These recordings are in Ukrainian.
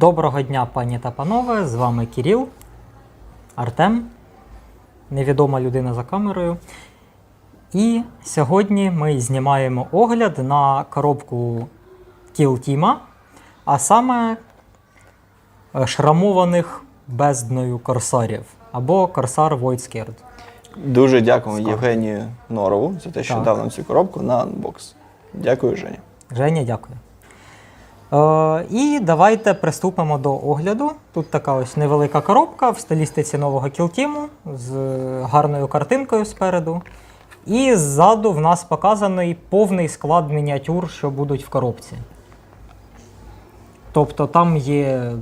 Доброго дня, пані та панове. З вами Кіріл, Артем, невідома людина за камерою. І сьогодні ми знімаємо огляд на коробку Kill Team, а саме е, шрамованих бездною корсарів або корсар Voidscared. Дуже Скоро. Євгенію Норову за те, що Так. дав нам цю коробку на анбокс. Дякую, Женя. Женя, дякую. Е, і давайте приступимо до огляду. Тут така ось невелика коробка в стилістиці нового кілтіму з гарною картинкою спереду. І ззаду в нас показаний повний склад мініатюр, що будуть в коробці. Тобто там є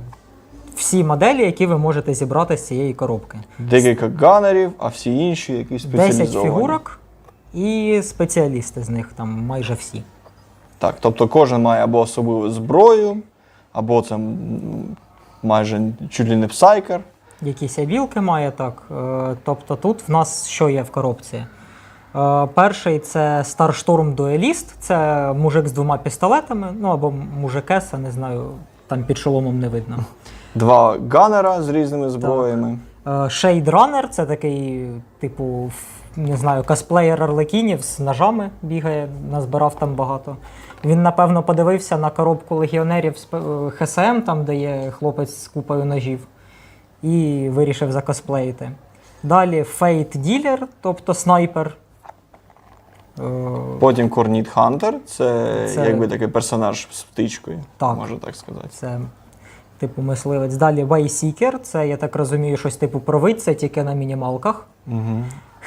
всі моделі, які ви можете зібрати з цієї коробки. Декілька ганерів, а всі інші якісь 10 спеціалізовані. фігурок і спеціалісти з них там майже всі. Так, тобто кожен має або особливу зброю, або це майже чуть ли не псайкер. Якісь абілки має так. Е, Тобто тут в нас що є в коробці? Е, Перший це Starstorm Duelist, це мужик з двома пістолетами, ну або мужикеса, не знаю, там під шоломом не видно. Два ганера з різними зброями. Е, Shade Runner це такий, типу, не знаю, косплеєр Арлекінів з ножами бігає, назбирав там багато. Він, напевно, подивився на коробку легіонерів з е, ХСМ, там, де є хлопець з купою ножів, і вирішив закосплеїти. Далі Fate Dealer, тобто снайпер. Е, Потім Корніт Хантер, це, Це- якби такий персонаж з птичкою, Так. можна так сказати. Це типу мисливець. Далі Wayseeker, це, я так розумію, щось типу провидця, тільки на мінімалках. Угу.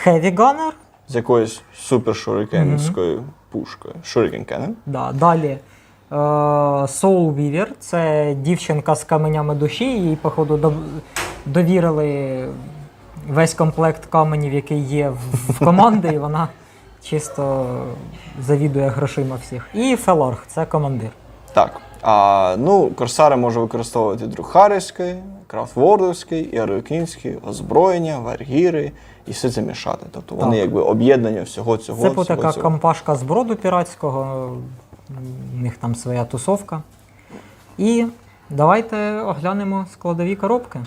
Heavy Gunner, З якоюсь супер шурикенською пушкою. Shuriken Cannon. Да, далі е, Soul Weaver це дівчинка з каменями душі, їй, походу, довірили весь комплект каменів, який є в, в команди, і вона чисто завідує грошима всіх. І Фелорг це командир. Так. А, ну, корсари може використовувати друхарівський, крафтвордовський, іарокінський, озброєння, варгіри і все це мішати. Тобто вони Так. якби об'єднання всього цього. Це така цього. компашка з броду піратського, у них там своя тусовка. І давайте оглянемо складові коробки.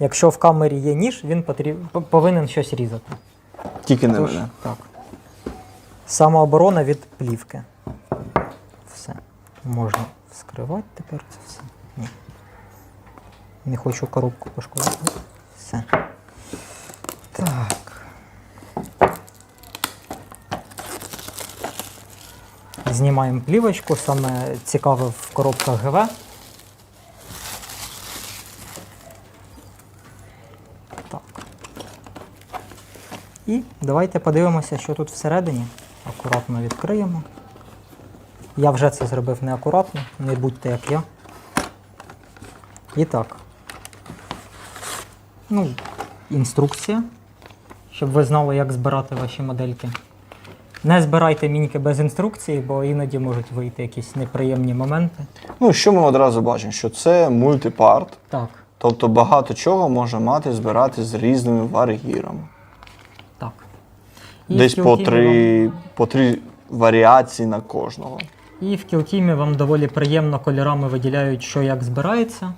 Якщо в камері є ніж, він потріб... повинен щось різати. Тільки не Тож, мене. так. Самооборона від плівки. Все. Можна вскривати тепер це все. Ні. Не хочу коробку пошкодити. Все. Так. Знімаємо плівочку, саме цікаве в коробках ГВ. Так. І давайте подивимося, що тут всередині. Акуратно відкриємо. Я вже це зробив неакуратно, не будьте як я. І так. Ну, інструкція, щоб ви знали, як збирати ваші модельки. Не збирайте міньки без інструкції, бо іноді можуть вийти якісь неприємні моменти. Ну, що ми одразу бачимо? Що це мультипарт, Так, тобто багато чого може мати збирати з різними варгірами. так. І Десь по три, по три варіації на кожного. І в кілтімі вам доволі приємно кольорами виділяють, що як збирається,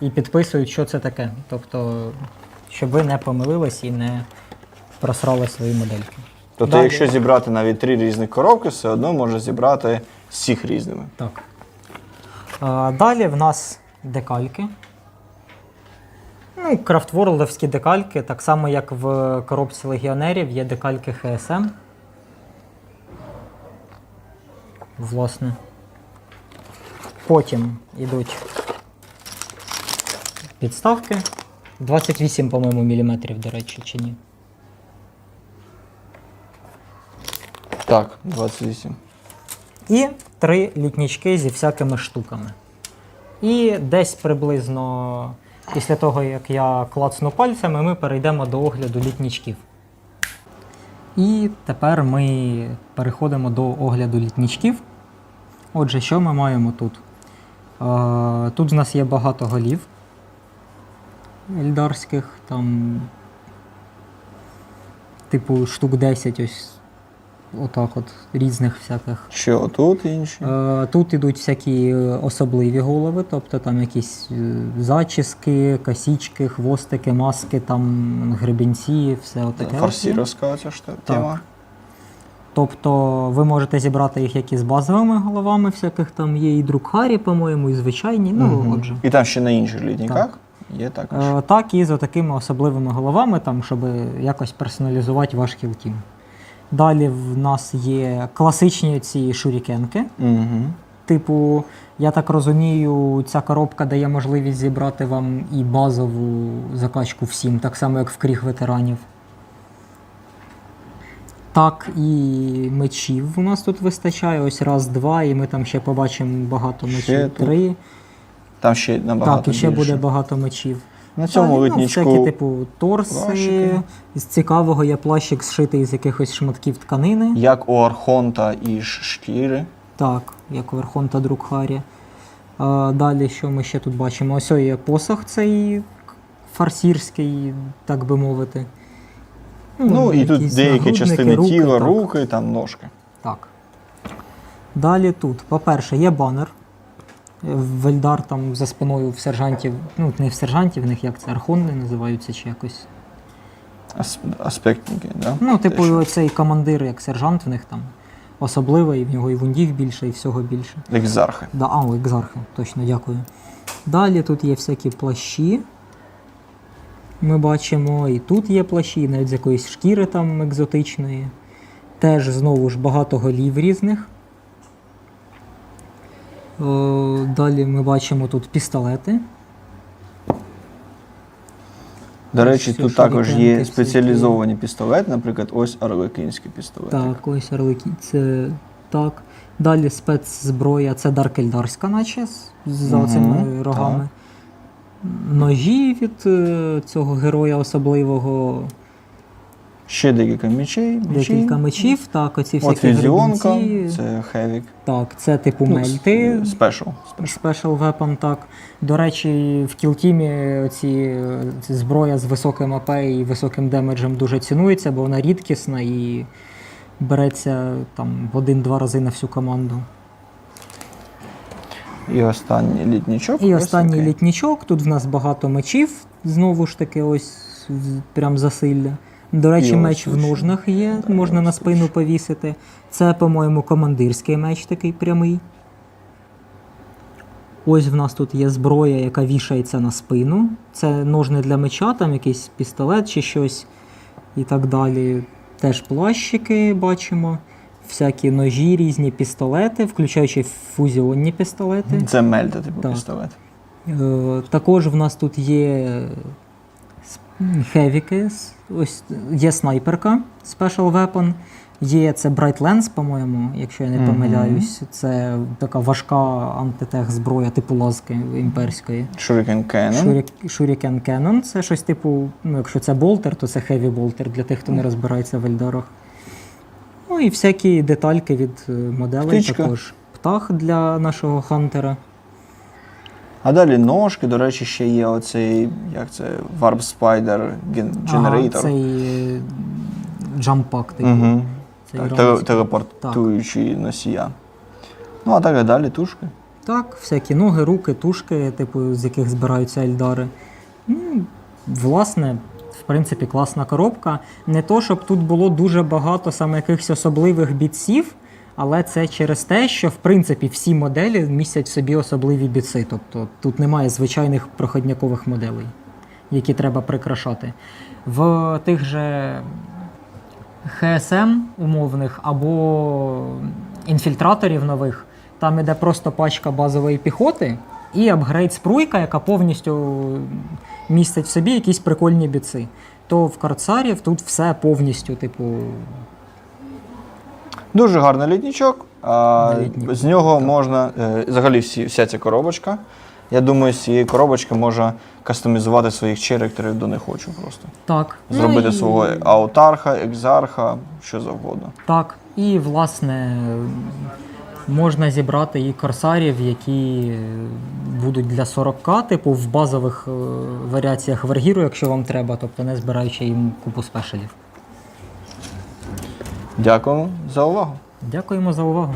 і підписують, що це таке. Тобто, щоб ви не помилились і не просрали свої модельки. Тобто, Далі. якщо зібрати навіть три різні коробки, все одно може зібрати всіх різними. Так. А, далі в нас декальки. Ну, крафтворлдовські декальки, так само, як в коробці легіонерів, є декальки ХСМ. Власне. Потім йдуть підставки. 28, по-моєму, міліметрів, до речі, чи ні. Так, 28. І три літнічки зі всякими штуками. І десь приблизно після того, як я клацну пальцями, ми перейдемо до огляду літнічків. І тепер ми переходимо до огляду літнічків. Отже, що ми маємо тут? Тут в нас є багато голів ельдарських, там, типу, штук 10 ось отак от різних всяких. Що тут інші? Тут ідуть всякі е, особливі голови, тобто там якісь е, зачіски, косічки, хвостики, маски, там гребінці, все отаке. Фарсіровська ця ж Так. Тобто ви можете зібрати їх як із базовими головами, всяких там є і Друкхарі, по-моєму, і звичайні. Ну, Мгм. отже. І там ще на інших літніках є також. Е, Так, і з такими особливими головами, там, щоб якось персоналізувати ваш кілтім. Далі в нас є класичні ці шурікенки. Угу. Типу, я так розумію, ця коробка дає можливість зібрати вам і базову закачку всім, так само, як в кріг ветеранів. Так, і мечів у нас тут вистачає. Ось раз, два, і ми там ще побачимо багато мечів. Ще тут Три. Там ще набагато Так, і ще більше. буде багато мечів. На цьому Та, литнічку Ну, всякі, типу, торси. плащики. З цікавого є плащик зшитий з якихось шматків тканини. як у Архонта і Ш- шкіри. Так, як Верхон та Друкхарі. А, далі, що ми ще тут бачимо? Ось є посох цей фарсірський, так би мовити. Ну і тут деякі частини руки, тіла, так. руки, там ножки. Так. Далі тут, по-перше, є банер. Вельдар там за спиною в сержантів, ну не в сержантів, в них як це, архонни називаються чи якось. Ас- аспектники, да? Ну, Те, типу, що- цей командир, як сержант в них там особливий, в нього і вундів більше, і всього більше. екзархи. Да, а, екзархи, точно, дякую. Далі тут є всякі плащі. Ми бачимо, і тут є плащі, навіть з якоїсь шкіри там екзотичної. Теж знову ж багато голів різних. О, далі ми бачимо тут пістолети. До речі, Все, тут також є спеціалізовані пістолети, наприклад, ось арлекінський пістолет. Так, ось орлики, це так. Далі спецзброя, це Даркельдарська, наче з, з Мгм, цими рогами. Ножі від е, цього героя особливого, Ще декілька мечей. мечі. декілька мечів, так, оці От всякі візіонка, гребінці. це Хевік. Так, це типу Ну, мельти. Спешл. Special Weapon, так. До речі, в кілтімі ці, е, ці зброя з високим АП і високим демеджем дуже цінується, бо вона рідкісна і береться там в один-два рази на всю команду. І останній літнічок. І останній такий. літнічок. Тут в нас багато мечів, знову ж таки, ось прям засилля. До речі, І меч в ножнах є, Да, можна на спину ще. повісити. Це, по-моєму, командирський меч такий прямий. Ось в нас тут є зброя, яка вішається на спину. Це ножни для меча, там якийсь пістолет чи щось і так далі. Теж плащики бачимо, всякі ножі, різні пістолети, включаючи фузіонні пістолети. Це мельта, типу Так. пістолет. Е, Також в нас тут є хевіки, ось є снайперка Special Weapon, є це Bright Lens, по-моєму, якщо я не помиляюсь. Це така важка антитех зброя типу лазки імперської. Shuriken Cannon. Shuriken Shuriken Cannon це щось типу, ну якщо це болтер, то це Heavy болтер для тих, хто не розбирається в ельдарах. Ну і всякі детальки від е, моделей Птичка. також. Птах для нашого хантера. А далі ножки, до речі, ще є оцей, як це, Warp Spider Generator. Ага, цей джампак, типу. Угу. Цей Так, теле- телепортуючий носія. Ну, а так і далі тушки. Так, всякі ноги, руки, тушки, типу, з яких збираються ельдари. Ну, власне, в принципі, класна коробка. Не то, щоб тут було дуже багато саме якихось особливих бітсів, але це через те, що в принципі всі моделі містять в собі особливі бітси. Тобто тут немає звичайних проходнякових моделей, які треба прикрашати. В тих же ХСМ умовних або інфільтраторів нових, там іде просто пачка базової піхоти і апгрейд спруйка, яка повністю містить в собі якісь прикольні біци. То в Карцарів тут все повністю, типу, Дуже гарний літнічок. А, На з нього так. можна, е, взагалі всі, вся ця коробочка. Я думаю, з цієї коробочки можна кастомізувати своїх черекторів до не хочу просто. так. Зробити ну, і- свого аутарха, екзарха, що завгодно. Так. І, власне, можна зібрати і корсарів, які будуть для 40к, типу в базових е, варіаціях вергіру, якщо вам треба, тобто не збираючи їм купу спешелів. Дякуємо за увагу. Дякуємо за увагу.